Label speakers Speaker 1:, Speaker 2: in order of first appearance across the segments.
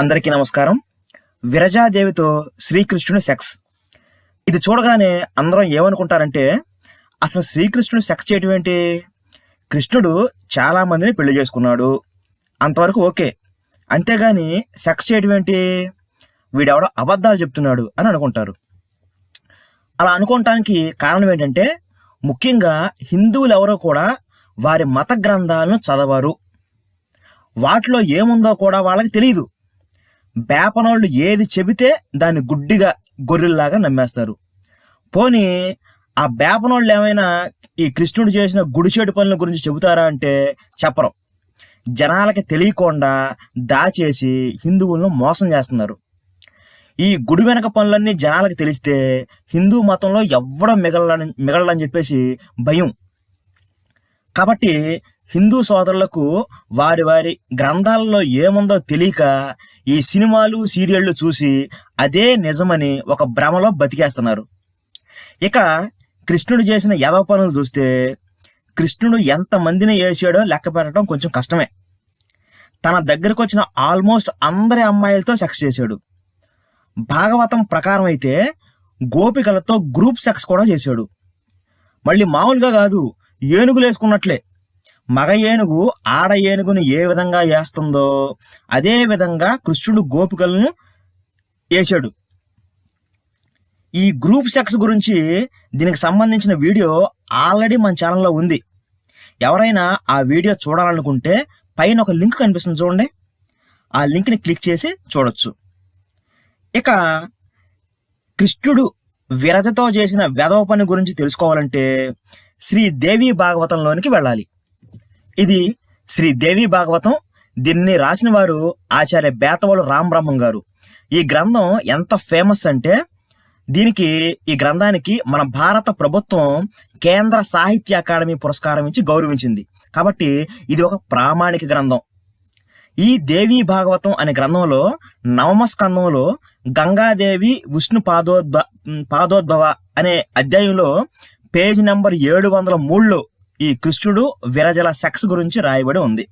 Speaker 1: అందరికీ నమస్కారం. విరజాదేవితో శ్రీకృష్ణుని సెక్స్ ఇది చూడగానే అందరం ఏమనుకుంటారంటే అసలు శ్రీకృష్ణుని సెక్స్ చేయడం ఏంటి? కృష్ణుడు చాలా మందిని పెళ్ళి చేసుకున్నాడు. అంతవరకు ఓకే. అంతేగాని సెక్స్ చేయడం ఏంటి? వీడెవడో అబద్ధాలు చెప్తున్నాడు అని అనుకుంటారు. అలా అనుకోవటానికి కారణం ఏంటంటే ముఖ్యంగా హిందువులు ఎవరో కూడా వారి మత గ్రంథాలను చదవరు. వాటిలో ఏముందో కూడా వాళ్ళకి తెలియదు బేపనోళ్ళు ఏది చెబితే దాన్ని గుడ్డిగా గొర్రెల్లాగా నమ్మేస్తారు. పోనీ ఆ బేపనోళ్ళు ఏమైనా ఈ కృష్ణుడు చేసిన గుడిచేడు పనుల గురించి చెబుతారా అంటే చెప్పరు. జనాలకి తెలియకుండా దాచేసి హిందువులను మోసం చేస్తున్నారు. ఈ గుడి వెనక పనులన్నీ జనాలకు తెలిస్తే హిందూ మతంలో ఎవ్వడం మిగలని మిగలని చెప్పేసి భయం. కాబట్టి హిందూ సోదరులకు వారి వారి గ్రంథాలలో ఏముందో తెలియక ఈ సినిమాలు సీరియళ్ళు చూసి అదే నిజమని ఒక భ్రమలో బతికేస్తున్నారు. ఇక కృష్ణుడు చేసిన యదవ పనులు చూస్తే కృష్ణుడు ఎంత మందిని వేసాడో లెక్క పెట్టడం కొంచెం కష్టమే. తన దగ్గరకు వచ్చిన ఆల్మోస్ట్ అందరి అమ్మాయిలతో సెక్స్ చేశాడు. భాగవతం ప్రకారం అయితే గోపికలతో గ్రూప్ సెక్స్ కూడా చేశాడు. మళ్ళీ మామూలుగా కాదు ఏనుగులు వేసుకున్నట్లే మగ ఏనుగు ఆడ ఏనుగును ఏ విధంగా వేస్తుందో అదే విధంగా కృష్ణుడు గోపికలను వేశాడు ఈ గ్రూప్ సెక్స్ గురించి దీనికి సంబంధించిన వీడియో ఆల్రెడీ మన ఛానల్లో ఉంది. ఎవరైనా ఆ వీడియో చూడాలనుకుంటే పైన ఒక లింక్ కనిపిస్తుంది చూడండి. ఆ లింక్ని క్లిక్ చేసి చూడొచ్చు. ఇక కృష్ణుడు విరజతో చేసిన వెధవ పని గురించి తెలుసుకోవాలంటే శ్రీ దేవి భాగవతంలోనికి వెళ్ళాలి. ఇది శ్రీదేవి భాగవతం. దీన్ని రాసిన వారు ఆచార్య బేతవలు రామబ్రహ్మం గారు. ఈ గ్రంథం ఎంత ఫేమస్ అంటే దీనికి ఈ గ్రంథానికి మన భారత ప్రభుత్వం కేంద్ర సాహిత్య అకాడమీ పురస్కారం ఇచ్చి గౌరవించింది. కాబట్టి ఇది ఒక ప్రామాణిక గ్రంథం. ఈ దేవి భాగవతం అనే గ్రంథంలో నవమస్కంధంలో గంగాదేవి విష్ణు పాదోద్భ పాదోద్భవ అనే అధ్యాయంలో పేజ్ నెంబర్ ఏడు వందల మూడులో ఈ కృష్ణుడు విరజల సెక్స్ గురించి రాయబడి ఉంది.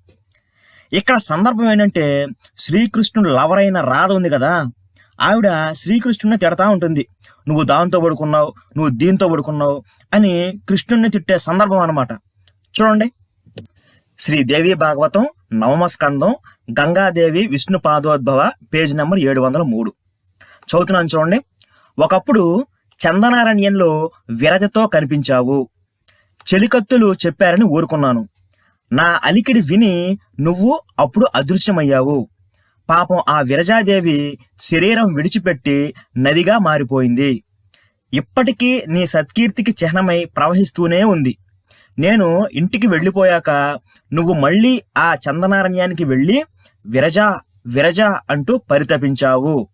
Speaker 1: ఇక్కడ సందర్భం ఏంటంటే శ్రీకృష్ణుడు లవరైన రాధ ఉంది కదా ఆవిడ శ్రీకృష్ణుని తిడతా ఉంటుంది. నువ్వు దాంతో పడుకున్నావు నువ్వు దీంతో పడుకున్నావు అని కృష్ణుడిని తిట్టే సందర్భం అన్నమాట. చూడండి. శ్రీదేవి భాగవతం నవమస్కందం గంగాదేవి విష్ణు పాదోద్భవ పేజ్ నెంబర్ ఏడు వందల మూడు. చదువుతున్నాను చూడండి. ఒకప్పుడు చందనారణ్యంలో విరజతో కనిపించావు. చెలికత్తులు చెప్పారని ఊరుకున్నాను. నా అలికిడి విని నువ్వు అప్పుడు అదృశ్యమయ్యావు. పాపం ఆ విరజాదేవి శరీరం విడిచిపెట్టి నదిగా మారిపోయింది. ఇప్పటికీ నీ సత్కీర్తికి చిహ్నమై ప్రవహిస్తూనే ఉంది. నేను ఇంటికి వెళ్ళిపోయాక నువ్వు మళ్ళీ ఆ చందనారణ్యానికి వెళ్ళి విరజా విరజా అంటూ పరితపించావు.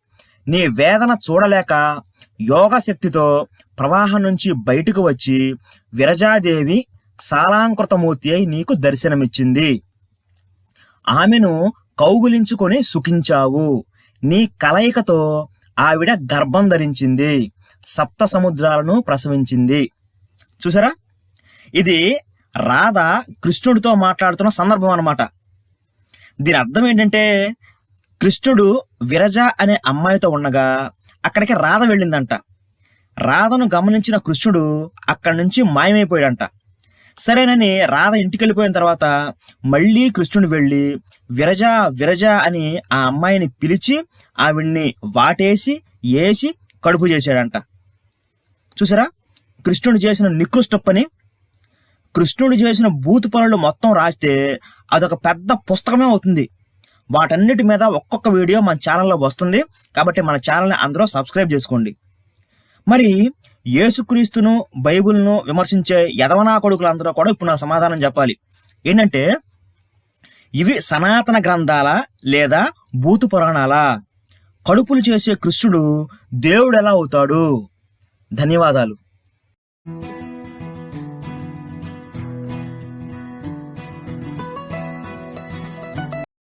Speaker 1: నీ వేదన చూడలేక యోగ శక్తితో ప్రవాహం నుంచి బయటకు వచ్చి విరజాదేవి సాలాంకృతమూర్తి అయి నీకు దర్శనమిచ్చింది. ఆమెను కౌగులించుకొని సుఖించావు. నీ కలయికతో ఆవిడ గర్భం ధరించింది. సప్త సముద్రాలను ప్రసవించింది. చూసారా? ఇది రాధ కృష్ణుడితో మాట్లాడుతున్న సందర్భం అన్నమాట. దీని అర్థం ఏంటంటే కృష్ణుడు విరజ అనే అమ్మాయితో ఉండగా అక్కడికి రాధ వెళ్ళిందంట. రాధను గమనించిన కృష్ణుడు అక్కడి నుంచి మాయమైపోయాడంట. సరేనని రాధ ఇంటికి వెళ్ళిపోయిన తర్వాత మళ్ళీ కృష్ణుడు వెళ్ళి విరజ విరజ అని ఆ అమ్మాయిని పిలిచి ఆవిడ్ని వాటేసి వేసి కడుపు చేశాడంట. చూసారా? కృష్ణుడు చేసిన నికృష్ట పని. కృష్ణుడు చేసిన బూతు పనులు మొత్తం రాస్తే అదొక పెద్ద పుస్తకమే అవుతుంది. వాటన్నిటి మీద ఒక్కొక్క వీడియో మన ఛానల్లో వస్తుంది. కాబట్టి మన ఛానల్ని అందరూ సబ్స్క్రైబ్ చేసుకోండి. మరి యేసుక్రీస్తును బైబిల్ను విమర్శించే యదవనా కొడుకులందరూ కూడా ఇప్పుడు నా సమాధానం చెప్పాలి. ఏంటంటే ఇవి సనాతన గ్రంథాల లేదా భూతు పురాణాల? కడుపులు చేసే కృష్ణుడు దేవుడు ఎలా అవుతాడు? ధన్యవాదాలు.